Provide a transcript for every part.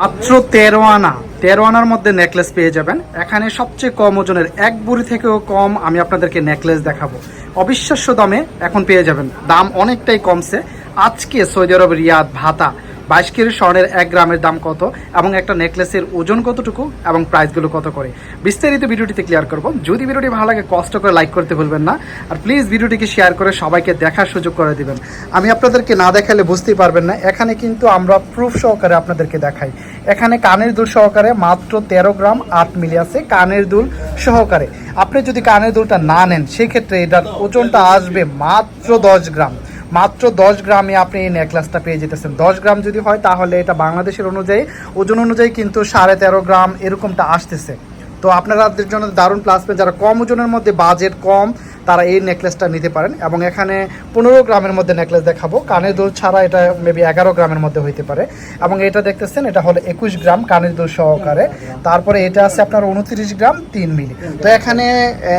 মাত্র তেরো আনা তেরো আনার মধ্যে নেকলেস পেয়ে যাবেন। এখানে সবচেয়ে কম ওজনের এক বুড়ি থেকেও কম আমি আপনাদেরকে নেকলেস দেখাবো। অবিশ্বাস্য দামে এখন পেয়ে যাবেন। দাম অনেকটাই কমছে। আজকে সৌদি আরব রিয়াদ ভাতা। বাইশ কেজি স্বর্ণের এক গ্রামের দাম কত এবং একটা নেকলেসের ওজন কতটুকু এবং প্রাইসগুলো কত করে? বিস্তারিত ভিডিওটিতে ক্লিয়ার করব। যদি ভিডিওটি ভালো লাগে, কষ্ট করে লাইক করতে ভুলবেন না। আর প্লিজ ভিডিওটিকে শেয়ার করে সবাইকে দেখার সুযোগ করে দিবেন। আমি আপনাদেরকে না দেখালে বুঝতেই পারবেন না। এখানে কিন্তু আমরা প্রুফ সহকারে আপনাদেরকে দেখাই। এখানে কানের দুল সহকারে মাত্র তেরো গ্রাম আট মিলি আছে কানের দুল সহকারে। আপনি যদি কানের দুলটা না নেন, সেক্ষেত্রে এটার ওজনটা আসবে মাত্র দশ গ্রাম। মাত্র দশ গ্রামে আপনি এই নেকলেসটা পেয়ে যেতেছেন। দশ গ্রাম যদি হয়, তাহলে এটা বাংলাদেশের অনুযায়ী, ওজন অনুযায়ী কিন্তু সাড়ে তেরো গ্রাম এরকমটা আসতেছে। তো আপনাদের জন্য দারুণ প্লাস পেয়ে, যারা কম ওজনের মধ্যে বাজেট কম তারা এই নেকলেসটা নিতে পারেন এবং এখানে পনেরো গ্রামের মধ্যে নেকলেস দেখাবো। কানের দুল ছাড়া এটা মেবি এগারো গ্রামের মধ্যে হইতে পারে। এবং এটা দেখতেছেন, এটা হলো একুশ গ্রাম কানের দুল সহকারে। তারপরে এটা আছে আপনার উনত্রিশ গ্রাম তিন মিলি। তো এখানে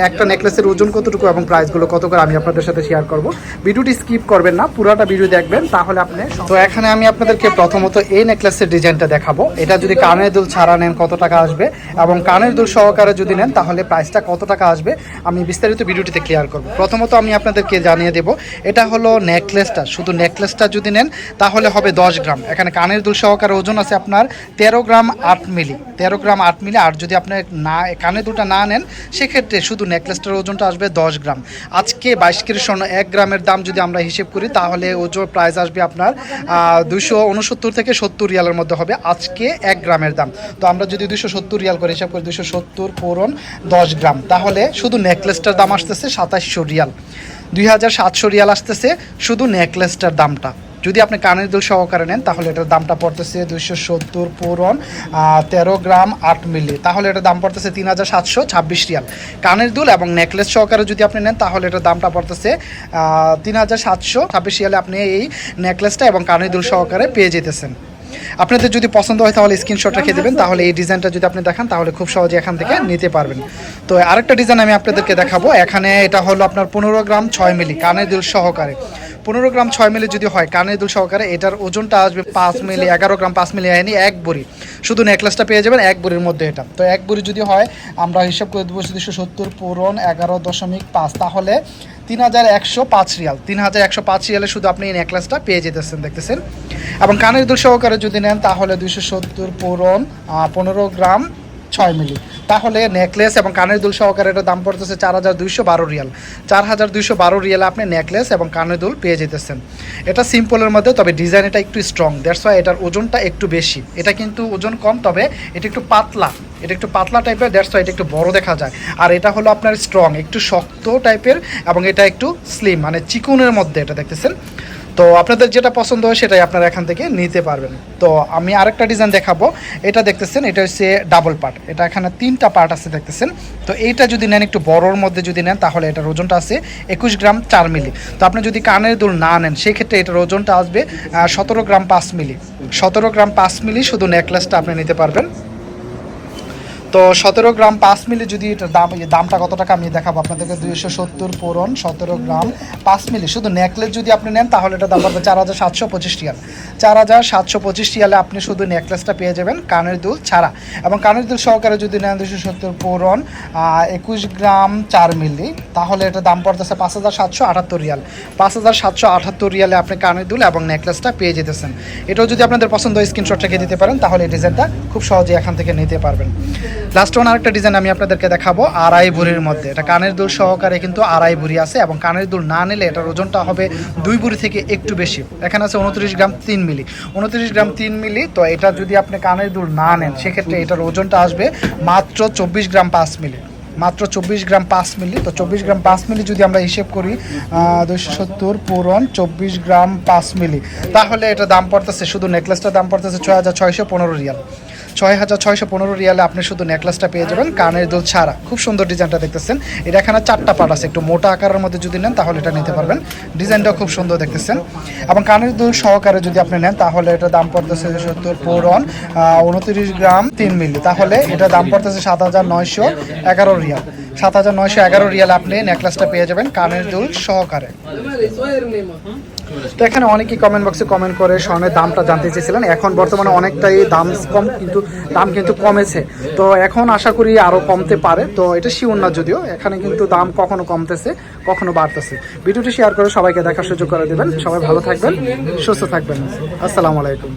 একটা নেকলেসের ওজন কতটুকু এবং প্রাইসগুলো কত করে আমি আপনাদের সাথে শেয়ার করব। ভিডিওটি স্কিপ করবেন না, পুরোটা ভিডিও দেখবেন, তাহলে আপনি তো এখানে আমি আপনাদেরকে প্রথমত এই নেকলেসের ডিজাইনটা দেখাবো। এটা যদি কানের দুল ছাড়া নেন কত টাকা আসবে? এবং কানের দুল সহকারে যদি নেন, তাহলে প্রাইসটা কত টাকা আসবে? আমি বিস্তারিত ভিডিওটিতে ক্লিয়ার করব। প্রথমত আমি আপনাদেরকে জানিয়ে দেব, এটা হলো নেকলেসটা শুধু নেকলেসটা যদি নেন, তাহলে হবে দশ গ্রাম। এখানে কানের দুল ওজন আছে আপনার তেরো গ্রাম আট মিলি। তেরো গ্রাম আট মিলে, আর যদি আপনি না, কানে দুলটা না নেন, সেক্ষেত্রে শুধু নেকলেসটার ওজনটা আসবে দশ গ্রাম। আজকে বাইশ কেজি স্বর্ণ এক গ্রামের দাম যদি আমরা হিসেব করি, তাহলে ওজন প্রাইস আসবে আপনার দুশো উনসত্তর থেকে সত্তর রিয়ালের মধ্যে হবে আজকে এক গ্রামের দাম। তো আমরা যদি দুশো সত্তর রিয়াল করে হিসাব করি দুশো সত্তর পূরণ দশ গ্রাম। তাহলে শুধু নেকলেসটার দাম আসতেছে সাতাশশো রিয়াল। দুই হাজার সাতশো রিয়াল আসতেছে শুধু নেকলেসটার দামটা। যদি আপনি কানের দুল সহকারে নেন, তাহলে এটার দামটা পড়তেছে দুইশো সত্তর পূরণ তেরো গ্রাম আট মিলি। তাহলে এটার দাম পড়তেছে তিন হাজার সাতশো ছাব্বিশ রিয়াল। কানের দুল এবং নেকলেস সহকারে যদি আপনি নেন, তাহলে এটার দামটা পড়তেছে তিন হাজার সাতশো ছাব্বিশ রিয়ালে আপনি এই নেকলেসটা এবং কানের দুল সহকারে পেয়ে যেতেছেন। আপনাদের যদি পছন্দ হয়, তাহলে স্ক্রিনশট রেখে দেবেন। তাহলে এই ডিজাইনটা যদি আপনি দেখান, তাহলে খুব সহজে এখান থেকে নিতে পারবেন। তো আরেকটা ডিজাইন আমি আপনাদেরকে দেখাবো। এখানে এটা হলো আপনার পনেরো গ্রাম ছয় মিলি কানের দুল সহকারে। পনেরো গ্রাম ছয় মিলি যদি হয় কানের দুল সহকারে এটার ওজনটা আসবে পাঁচ মিলি, এগারো গ্রাম পাঁচ মিলি হয়নি এক বড়ি। শুধু নেকলেসটা পেয়ে যাবেন, এক বড়ির মধ্যে এটা। তো এক বড়ি যদি হয়, আমরা হিসাব করে দেবো দুশো সত্তর পূরণ এগারো দশমিক পাঁচ, তাহলে তিন হাজার একশো পাঁচ রিয়াল। তিন হাজার একশো পাঁচ রিয়ালে শুধু আপনি এই নেকলেসটা পেয়ে যেতেছেন, দেখতেছেন? এবং কানের দুল সহকারে যদি নেন, তাহলে দুশো সত্তর পূরণ পনেরো গ্রাম ছয় মিলি। তাহলে নেকলেস এবং কানের দুল সহকারে এটার দাম পড়তেছে চার হাজার দুইশো বারো রিয়াল। চার হাজার দুইশো বারো রিয়ালে আপনি নেকলেস এবং কানের দুল পেয়ে যেতেছেন। এটা সিম্পলের মধ্যে তবে ডিজাইন এটা একটু স্ট্রং দ্যাটস ওয়াই এটার ওজনটা একটু বেশি। এটা কিন্তু ওজন কম, তবে এটা একটু পাতলা। এটা একটু পাতলা টাইপের দ্যাটস ওয়াই এটা একটু বড় দেখা যায়। আর এটা হলো আপনার স্ট্রং একটু শক্ত টাইপের এবং এটা একটু স্লিম মানে চিকুনের মধ্যে এটা দেখতেছেন। তো আপনাদের যেটা পছন্দ হয় সেটাই আপনারা এখান থেকে নিতে পারবেন। তো আমি আরেকটা ডিজাইন দেখাবো। এটা দেখতেছেন, এটা হচ্ছে ডাবল পার্ট এটা এখানে তিনটা পার্ট আছে দেখতেছেন। তো এইটা যদি নেন একটু বড়োর মধ্যে যদি নেন, তাহলে এটার ওজনটা আছে একুশ গ্রাম চার মিলি। তো আপনি যদি কানের দুল না নেন সেই ক্ষেত্রে এটার ওজনটা আসবে সতেরো গ্রাম পাঁচ মিলি। সতেরো গ্রাম পাঁচ মিলি শুধু নেকলেসটা আপনি নিতে পারবেন। তো সতেরো গ্রাম পাঁচ মিলি যদি দাম দামটা কত টাকা আমি দেখাবো আপনাদেরকে? দুইশো সত্তর পূরণ, সতেরো গ্রাম পাঁচ মিলি। শুধু নেকলেস যদি আপনি নেন, তাহলে এটা দাম পড়বে চার হাজার সাতশো পঁচিশ রিয়াল। চার হাজার সাতশো পঁচিশ টিয়ালে আপনি শুধু নেকলেসটা পেয়ে যাবেন কানের দুল ছাড়া। এবং কানের দুল সহকারে যদি নেন দুশো সত্তর পূরণ একুশ গ্রাম চার মিলি, তাহলে এটা দাম পড়তেছে পাঁচ হাজার সাতশো আটাত্তর রিয়াল। পাঁচ হাজার সাতশো আটাত্তর রিয়ালে আপনি কানের দুল এবং নেকলেসটা পেয়ে যেতেছেন। এটাও যদি আপনাদের পছন্দ স্ক্রিনশট রেখে দিতে পারেন, তাহলে এই ডিজাইনটা খুব সহজে এখান থেকে নিতে পারবেন। লাস্ট ওয়ান আরেকটা ডিজাইন আমি আপনাদেরকে দেখাবো, আড়াই বুড়ির মধ্যে। এটা কানের দুল সহকারে কিন্তু আড়াই বুড়ি আছে এবং কানের দুল না নিলে এটার ওজনটা হবে দুই বুড়ি থেকে একটু বেশি। এখানে আছে উনত্রিশ গ্রাম তিন মিলি। উনত্রিশ গ্রাম তিন মিলি, তো এটা যদি আপনি কানের দুল না নেন, সেক্ষেত্রে এটার ওজনটা আসবে মাত্র চব্বিশ গ্রাম পাঁচ মিলি। মাত্র চব্বিশ গ্রাম পাঁচ মিলি, তো চব্বিশ গ্রাম পাঁচ মিলি যদি আমরা হিসেব করি দুশো সত্তর পূরণ চব্বিশ গ্রাম পাঁচ মিলি। তাহলে এটা দাম পড়তেছে, শুধু নেকলেসটার দাম পড়তেছে ছয় হাজার ছয়শো পনেরো রিয়াল। ছয় হাজার ছয়শো পনেরো রিয়ালে আপনি শুধু নেকলেসটা পেয়ে যাবেন, কানের দুল ছাড়া। খুব সুন্দর ডিজাইনটা দেখতেছেন। এটা এখানে চারটা পার্ট আছে, একটু মোটা আকারের মধ্যে যদি নেন তাহলে এটা নিতে পারবেন। ডিজাইনটা খুব সুন্দর দেখতেছেন। এবং কানের দুল সহকারে যদি আপনি নেন তাহলে এটা দাম পড়তেছে সত্তর পৌরন উনত্রিশ গ্রাম তিন মিলি। তাহলে এটা দাম পড়তেছে সাত হাজার নয়শো এগারো রিয়াল। সাত হাজার নয়শো এগারো রিয়াল আপনি নেকলেসটা পেয়ে যাবেন কানের দুল সহকারে। তো এখানে অনেকেই কমেন্ট বক্সে কমেন্ট করে স্বর্ণের দামটা জানতে চেয়েছিলেন। এখন বর্তমানে অনেকটাই দাম কম, কিন্তু দাম কিন্তু কমেছে। তো এখন আশা করি আরও কমতে পারে। তো এটা শিওর না যদিও, এখানে কিন্তু দাম কখনো কমতেছে, কখনো বাড়তেছে। ভিডিওটি শেয়ার করে সবাইকে দেখার সুযোগ করে দেবেন। সবাই ভালো থাকবেন, সুস্থ থাকবেন। আসসালামু আলাইকুম।